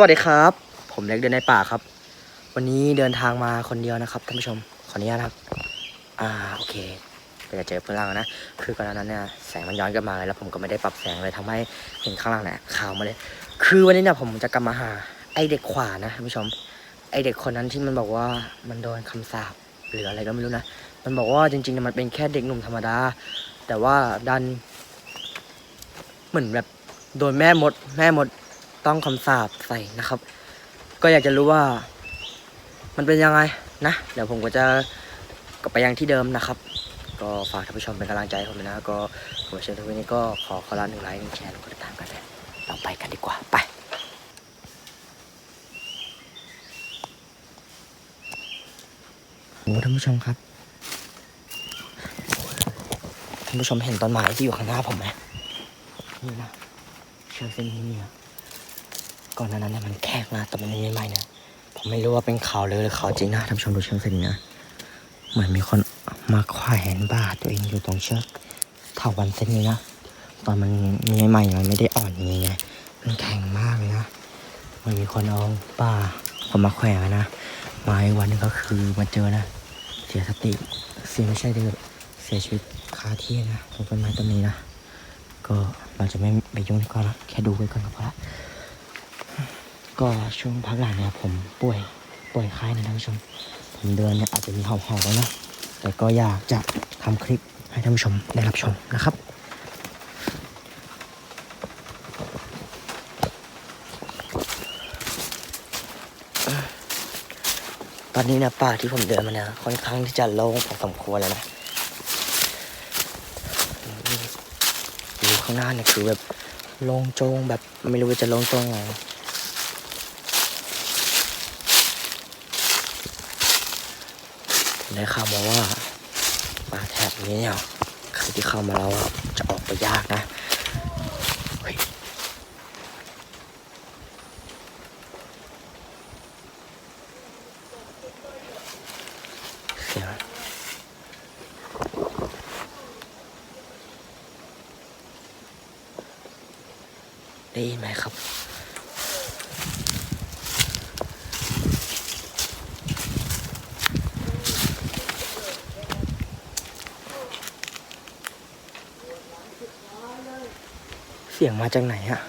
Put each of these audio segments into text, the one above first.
วัสดีครับ ผมเล็กเดินในป่าครับ วันนี้เดินทางมาคนเดียวนะครับท่านผู้ชมขออนุญาตครับ อ่าโอเคก็จะเจอเพื่อนล่างนะคือก่อนหน้านั้นเนี่ยแสงมันย้อนกลับมาแล้วผมก็ไม่ได้ปรับแสงเลยทำให้เห็นข้างล่างเนี่ยขาวมาเลย คือวันนี้เนี่ยผมจะกลับมาหา ไอเด็กขวานะท่านผู้ชม ไอเด็กคนนั้นที่มันบอกว่ามันโดนคำสาปหรืออะไรก็ไม่รู้นะมันบอกว่าจริงๆเนี่ยมันเป็นแค่เด็กหนุ่มธรรมดา แต่ว่าดัน เหมือนแบบโดนแม่มดแม่มด ต้องคำสาปใส่นะครับ ก็อยากจะรู้ว่า มันเป็นยังไงนะ เดี๋ยวผมก็จะกลับไปยังที่เดิมนะครับ ก็ฝากท่านผู้ชมเป็นกำลังใจให้ผมนะ ก็ผมเชิญทุกวันนี้ก็ขอขอลาหนึ่งไลค์หนึ่งแชร์หนึ่งกดติดตามกันเลยเราไปกันดีกว่าไปโอ้ท่านผู้ชมครับท่านผู้ชมเห็นต้นไม้ที่อยู่ข้างหน้าผมไหมนี่นะเชือเส้นนี้เนี่ย ก่อนหนานั้นเนี่ยมันแคบนะแต่มันไม่ไหม้นะผมไม่รู้ว่าเป็นข่าวเลยหรือข่าวจริงนะท่านผู้ชมดูเชือกเส้นนี้นะเหมือนมีคนมาควแขนบาตัวเองอยู่ตรงเชือกเถาวันเส้นนี้นะตอนมันมีใหม่ๆมันไม่ได้อ่อนอย่างนี้ไงมันแข็งมากเลยนะมันมีคนเอาป่าคนมาแขวนนะมาอีกวันนึงก็คือมาเจอนะเสียสติเสียไม่ใช่เดือเสียชีวิตคาที่นะตรงต้นไม้ต้นนี้นะก็เราจะไม่ไปยุ่งดีกว่อนละแค่ดูไว้ก่อนก็พอละ ก็ช่วงพักหลังเนี่ยผมป่วยป่วยไข้นะท่านผู้ชม ผมเดินเนี่ยอาจจะมีหอบหอบๆแล้วนะแต่ก็อยากจะทำคลิปให้ท่านผู้ชมได้รับชมนะครับตอนนี้เนี่ยป่าที่ผมเดินมาเนี่ยค่อนข้างที่จะโล่งพอสมควรแล้วนะดูข้างหน้าเนี่ยคือแบบโล่งโจงแบบไม่รู้ว่าจะโล่งโจงไง ได้ข่าวมาว่าป่าแถบนี้เนี่ยใครที่เข้ามาแล้วอะจะออกไปยากนะเฮ้ยเสียงได้ยินไหมครับ สียงมาจากไหนอะ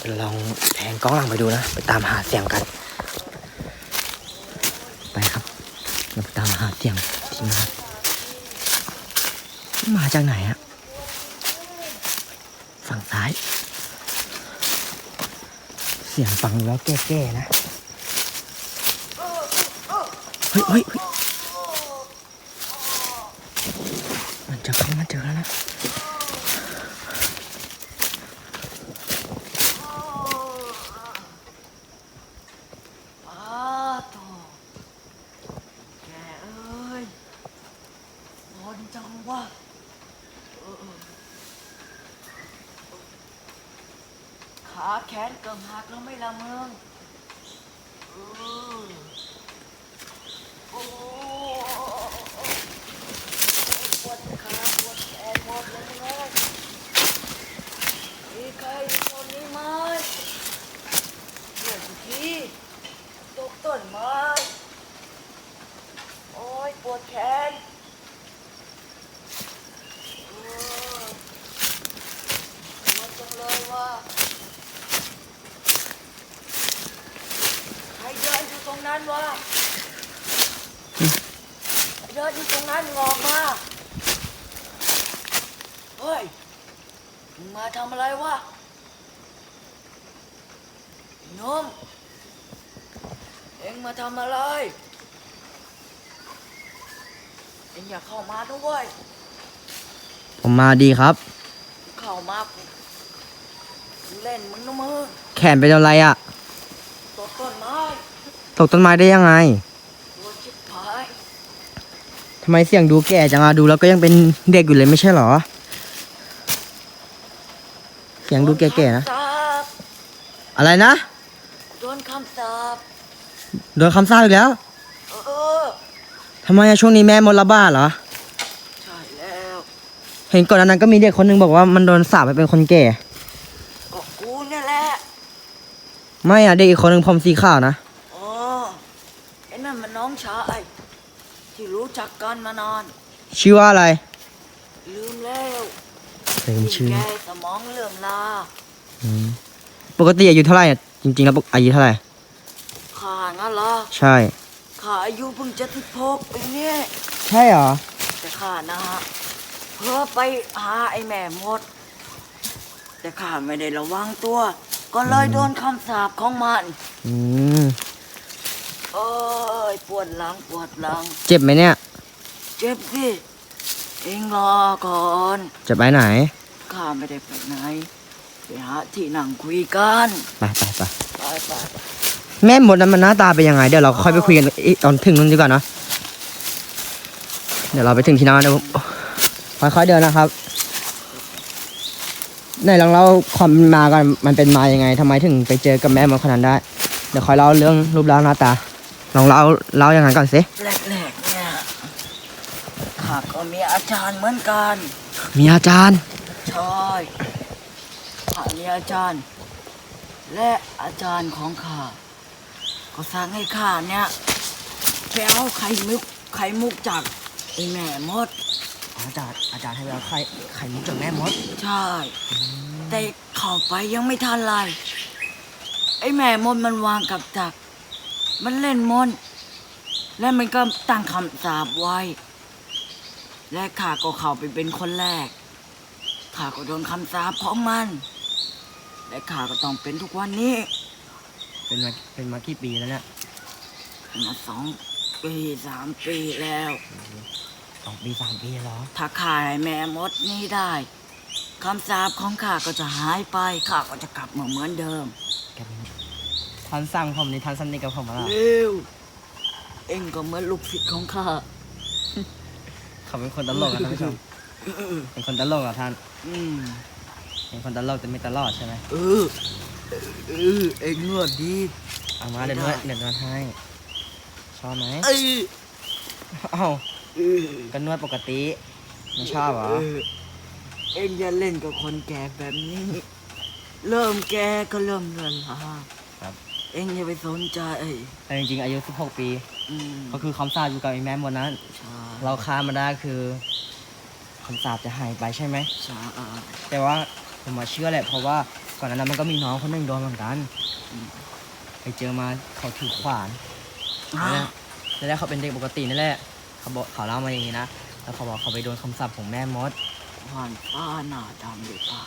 เดี๋ยวลองแพงกล้องหลังไปดูนะ ไปตามหาเสียงกัน ไปครับเราไปตามหาเสียงที่มามาจากไหนอะฝั่งซ้าย เสียงฟังแล้วแก่ๆนะ เฮ้ยเฮ้ยเฮ้ยมันจะเข้ามาเจอแล้วนะอ้าโตแกเอ้ยร้อนจังวะขาแขนเกือบหักแล้วไม่ละเมือง ปวดขาปวดแขนหมดเลยนะมีใครอยู่ตรงนี้ไหมเดี๋ยวทีตกต้นไม้โอ้ยปวดแขนเออปวดจังเลยว่ะใครเดินอยู่ตรงนั้นวะ เดินอยู่ตรงนั้นงออกมา เฮ้ย มึงมาทำอะไรวะไอ้หนุ่มเอ็งมาทำอะไร เอ็งอย่าเข้ามาด้วยผมมาดีครับ เข้ามากูกูเล่นมึงนะมึงแขนเป็นอะไรอะตกต้นไม้ตกต้นไม้ได้ยังไงตัวชิบหาย ทำไมเสียงดูแก่จังอะดูแล้วก็ยังเป็นเด็กอยู่เลยไม่ใช่เหรอ เสียงดูแก่ๆนะ อะไรนะ โดนคำสาปโดนคำสาปอีกแล้วเออทำไมอะช่วงนี้แม่มดระบาดเหรอ ใช่แล้วเห็นก่อนหนานั้นก็มีเด็กคนหนึงบอกว่ามันโดนสาปไปเป็นคนแก่ ก็กูเนี่ยแหละไม่อะเด็กอีกคนหนึ่งผมสีขาวนะอ๋อไอ้นั่นมันน้องชาย จักกันมานานชื่อว่าอะไร ลืมแล้วลืมชื่อ แกสมองเลื่อมลาอืมปกติอายุเท่าไหร่อะจริงๆแล้วปกอายุเท่าไหร่ ข้างั้นเหรอใช่ ข้าอายุเพิ่งจะสิบหกปีนี้ใช่เหรอ แต่ข้านะฮะเพื่อไปหาไอ้แม่มด แต่ข้าไม่ได้ระวังตัว ก็เลยโดนคำสาปของมัน อืม เอ้ยปวดหลังปวดหลัง เจ็บไหมเนี่ย เจ็บสิเองรอก่อน จะไปไหน ข้าไม่ได้ไปไหน ไปหาที่นั่งคุยกันไปไปไปไปไปแม่มดนั้นมันหน้าตาเป็นยังไง เดี๋ยวเราค่อยไปคุยกันอีกตอนถึงนู้นดีกว่าเนอะเดี๋ยวเราไปถึงที่นั่นเดี๋ยวค่อยๆเดินนะครับไหนลองเล่าความเป็นมาก่อนมันเป็นมายังไงทำไมถึงไปเจอกับแม่มดคนนั้นได้ เดี๋ยวค่อยเล่าเรื่องรูปร่างหน้าตา ลองเล่าเล่าอย่างนั้นก่อนสิ แรกๆเนี่ย ข้าก็มีอาจารย์เหมือนกัน มีอาจารย์ ใช่ข้ามีอาจารย์ และอาจารย์ของข้าก็สั่งให้ข้าเนี่ยไปเอาไข่มุกไข่มุกจากไอ้แม่มด อาจารย์อาจารย์ให้เราไข่ไข่มุกจากแม่มด ใช่ แต่เข้าไปยังไม่ทันไรไอ้แม่มดมันวางกับจักรมันเล่นมนต์และมันก็ตั้งคำสาปไว้ และข้าก็เข้าไปเป็นคนแรก ข้าก็โดนคำสาปของมัน และข้าก็ต้องเป็นทุกวันนี้ เป็นมาเป็นมากี่ปีแล้วเนี่ยมาสองปีสามปีแล้ว สองปีสามปีเหรอ ถ้าข้าให้แม่มดนี้ได้ คำสาปของข้าก็จะหายไป ข้าก็จะกลับมาเหมือนเดิมแกเป็นท่านสั่งผมนี่ท่านสนิทกับผมเหรอเร็ว เอ็งก็เหมือนลูกศิษย์ของข้า เขาเป็นคนตลกอะท่านผู้ชม เป็นคนตลกเหรอท่าน อืมเป็นคนตลกแต่ไม่ตลอดใช่ไหมเออเออเอ็งนวดดีเอามาเดี๋ยวนวดเดี๋ยวนวดให้ชอบไหมเออเอ้าเออก็นวดปกติไม่ชอบเหรอเออเอ็งอย่าเล่นกับคนแก่แบบนี้ เริ่มแก่ก็เริ่มเงินลาครับ เอ็งอย่าไปสนใจแต่จริงๆอายุ 16 ปี อืมก็คือคำสาปอยู่กับไอ้แม่หมดนั้น ใช่เราค้ามาได้คือคำสาปจะหายไปใช่ไหม ใช่แต่ว่าผมมาเชื่อแหละเพราะว่าก่อนหนานั้นมันก็มีน้องคนหนึ่งโดนเหมือนกันไปเจอมาเขาถือขวาน อะนั่นแหละแล้วเขาเป็นเด็กปกตินี่แหละเขาบอกเขาเล่ามาอย่างนี้นะ แล้วเขาบอกเขาไปโดนคำสาปของแม่มดผ่านป้าหน้าดำเลยป้า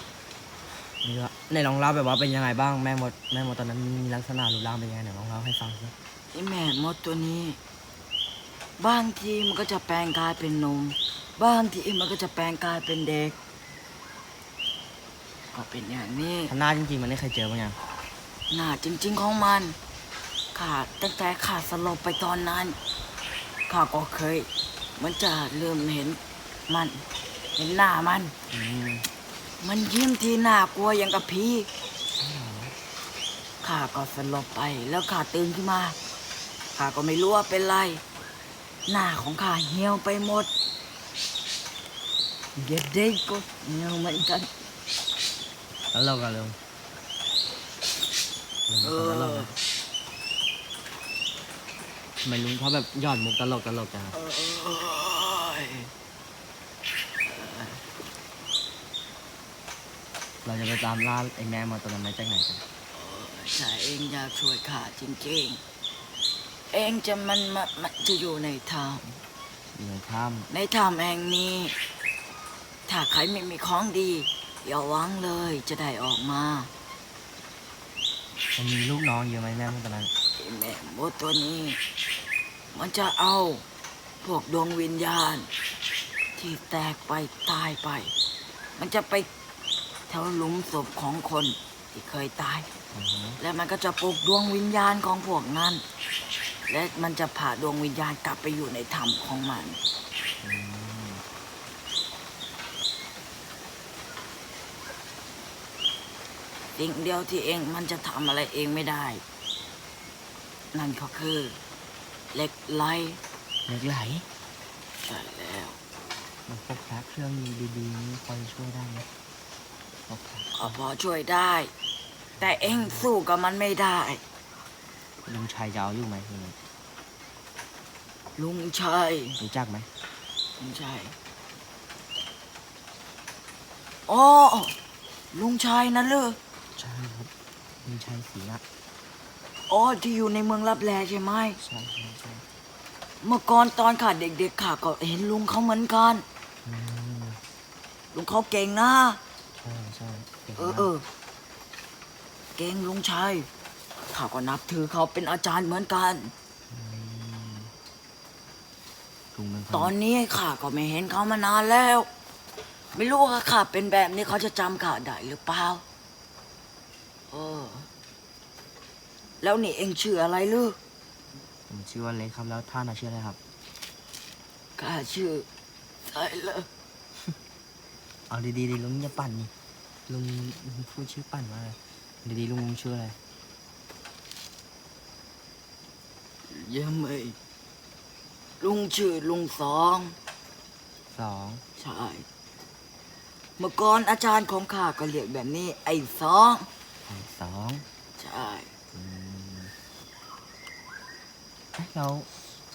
นี่ว่าในลองเล่าแบบว่าเป็นยังไงบ้างแม่มดแม่มดตอนนั้นมีลักษณะรูปร่างเป็นยังไงไหนลองเล่าให้ฟังสิ ไอ้แม่มดตัวนี้ บางทีมันก็จะแปลงกายเป็นหนม บางทีมันก็จะแปลงกายเป็นเด็ก ก็เป็นอย่างนี้ถ้าหน้าจริงๆมันไม่เคยเจอมั้งยังหน้าจริง ๆของมันขาดตั้งแต่ขาดสลบไปตอนนั้นข้าก็เคย มันจะเริ่มเห็นมัน เห็นหน้ามันอืมมันยิ้มที่น่ากลัวอย่างกับผีข้าก็สลบไปแล้วข้าตื่นขึ้นมา ข้าก็ไม่รู้ว่าเป็นไร หน้าของข้าเหี่ยวไปหมดเย็ดเด็กก็เหี่ยวเหมือนกันแล้วเรากันเร็วเร็วเอมาอทำไมลุงเขาแบบยอดมุกตลกตลกจังเอ้ยเราจะไปตามล่าไอ้แม่มดตัวนั้นมาจากไหนกันถ้าเองอยากช่วยข้าจริงๆ เองจะมันมามันจะอยู่ในถ้อยู่ในถ้ำในถ้ำแห่งนี้ ถ้าใครไม่มีของดี อย่าหวังเลยจะได้ออกมาำมันมีลูกน้องเยอะไหมแม่มดตัวนั้นไอ้แม่มดตัวนี้ มันจะเอาพวกดวงวิญญาณ ที่แตกไปตายไป มันจะไปแถวหลุมศพของคนที่เคยตาย อือฮึและมันก็จะปลุกดวงวิญญาณของพวกนั้น และมันจะพาดวงวิญญาณกลับไปอยู่ในถ้ำของมันอืมสิ่งเดียวที่เองมันจะทำอะไรเองไม่ได้ นั่นก็คือเหล็กไหลเหล็กไหลใช่แล้ว มันพวกพระเครื่องดีๆนี่พอจะช่วยได้ไหมพวกพระก็พอช่วยได้ แต่เองสู้กับมันไม่ได้ ลุงชัยจะเอาอยู่ไหมทีนี้ ลุงชัยรู้จักไหมลุงชัยอ๋อลุงชัยนะเลือใช่ครับลุงชัยศรีนะอ๋อที่อยู่ในเมืองรับแลใช่ไหมใช่ใช่ใช่เมื่อก่อนตอนข้าเด็กๆข้าก็เห็นลุงเขาเหมือนกันอืมลุงเขาเก่งนะใช่ใช่ก่งเออมากเออเก่งลุงชัยข้าก็นับถือเขาเป็นอาจารย์เหมือนกันม ลุงเป็นคนตอนนี้ข้าก็ไม่เห็นเขามานานแล้ว ไม่รู้ว่าข้าเป็นแบบนี้เขาจะจำข้าได้หรือเปล่าเออ แล้วนี่เองชื่ออะไรลูกผมชื่อว่าเล็กครับแล้วท่านน่ะชื่ออะไรครับ ข้าชื่อไทเลอร์เอาดีๆดิลุงอย่าปั่นนี่ลุงลุงพูดชื่อปั่นว่าอะไรดีๆลุงลุงชื่ออะไรเยี่ยมเลยลุงชื่อลุงสอง สองใช่ เมื่อก่อนอาจารย์ของข้าก็เรียกแบบนี้ ไอ้สอง ไอ้สองใช่ อืมเอ๊ะเรา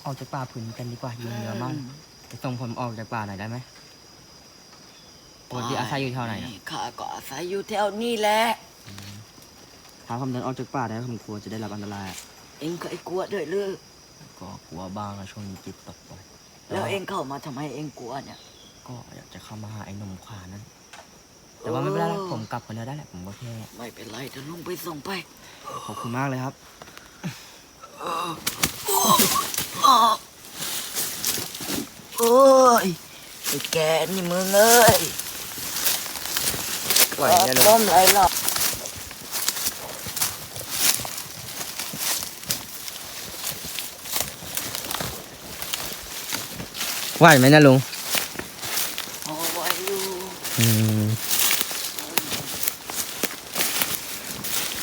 ออกจากป่าผืนกันดีกว่ายุงเยอะมากไปส่งผมออกจากป่าหน่อยได้ไหมปกติอาศัยอยู่แถวไหนนะข้าก็อาศัยอยู่แถวนี้แหละ ถ้าผมเดินออกจากป่าได้ผมกลัวจะได้รับอันตรายอะเองเคยกลัวด้วยหรือ ก็กลัวบ้างอะช่วงนี้จิตตกบ่อยแล้วเองเข้ามาทำไมเองกลัวเนี่ย ก็อยากจะเข้ามาหาไอ้หนุ่มขวานั้น แต่ว่าไม่เป็นไรหรอกโอ้ผมกลับคนเดียวได้แหละผมก็แค่ไม่เป็นไรเดี๋ยวลุงไปส่งไปขอบคุณมากเลยครับ โอ้ยไอ้แกนี่มึงเอ้ยไหวเนี่ยลุง ต้มไรหรอก ไหวไหมนะลุงโอ้ไว้อยู่อืม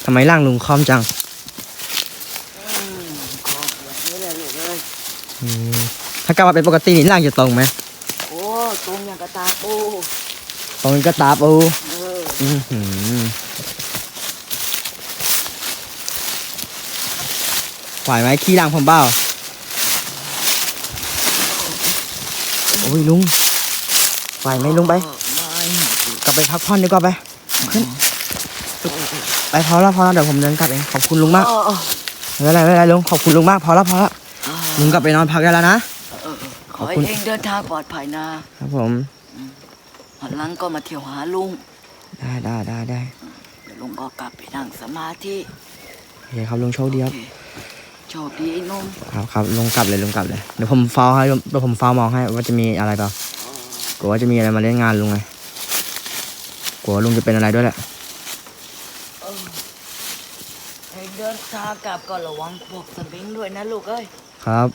ทำไมร่างลุงคอมจังอืมขอแบบนี้เลยลูกเอ้ยอืมถ้ากลับมาเป็นปกตินี่ร่างจะตรงไหมโอ้ตรงอย่างกระตาปูตรงก็ตาปูเอออือหือไหวไหมขี้ร่างผมเปล่า โอ้ยลุงไหวไหมลุงไปไม่กลับไปพักผ่อนดีกว่าไปขึ้นไปพอแล้วพอแล้วเดี๋ยวผมเดินกลับเองขอบคุณลุงมากเออเออไม่เป็นไรไม่เป็นไรลุงขอบคุณลุงมากพอแล้วพอแล้วลุงกลับไปนอนพักได้แล้วนะเออขขออบให้คุณเองเดินทางปลอดภัยนะครับผมวันหลังก็มาเที่ยวหาลุง ได้ได้ได้ได้เดี๋ยวลุงก็กลับไปนั่งสมาธิโอเคครับลุงโชคดีครับ โอเคโชคดีไอ้หนุ่มครับครับลุงกลับเลยลุงกลับเลยเดี๋ยวผมเฝ้าให้เดี๋ยวผมเฝ้ามองให้ว่าจะมีอะไรเปล่ากลัวว่าจะมีอะไรมาเล่นงานลุงไงกลัวลุงจะเป็นอะไรด้วยแหละเออให้เดินทางกลับก็ระวังพวกสมิงด้วยนะลูกเอ้ยครับ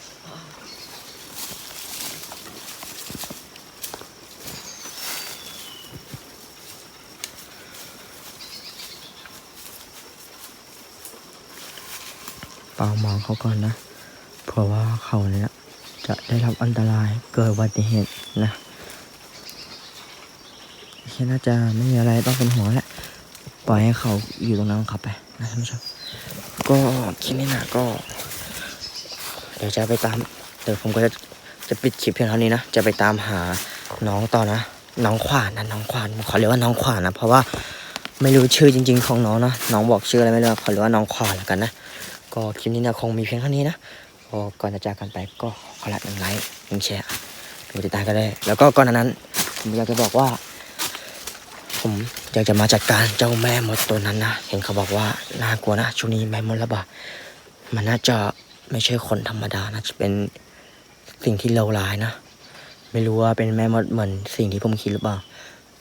มองเขาก่อนนะ เพราะว่าเขาเนี่ยจะได้รับอันตรายเกิดอุบัติเหตุนะแค่น่าจะไม่มีอะไรต้องเป็นห่วงแล้วแหละ ปล่อยให้เขาอยู่ตรงนั้นของเขาไปนะท่านผู้ชมก็คลิปนี้นะก็ เดี๋ยวจะไปตาม เดี๋ยวผมก็จะจะปิดคลิปเพียงเท่านี้นะ จะไปตามหาน้องต่อนะ น้องขวานนะน้องขวานผมขอเรียกว่าน้องขวานนะ เพราะว่าไม่รู้ชื่อจริง ๆ ของน้องนะ น้องบอกชื่ออะไรไม่รู้ขอเรียกว่าน้องขวานแล้วกันนะ ก็คลิปนี้นะคงมีเพียงเท่านี้นะก็ก่อนจะจากกันไปก็ขอละหนึ่งไลค์หนึ่งแชร์ดูติดตามกันได้ แล้วก็ก่อนหน้านั้น ผมอยากจะบอกว่า ผมอยากจะมาจัดการเจ้าแม่มดตัวนั้นนะ เห็นเขาบอกว่าน่ากลัวนะช่วงนี้แม่มดระบาดมันน่าจะไม่ใช่คนธรรมดานะจะเป็นสิ่งที่เลวร้ายนะ ไม่รู้ว่าเป็นแม่มดเหมือนสิ่งที่ผมคิดหรือเปล่า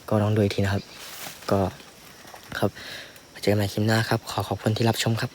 ก็ลองดูอีกทีนะครับ ก็ครับเจอกันใหม่คลิปหน้าครับ ขอขอบคุณที่รับชมครับ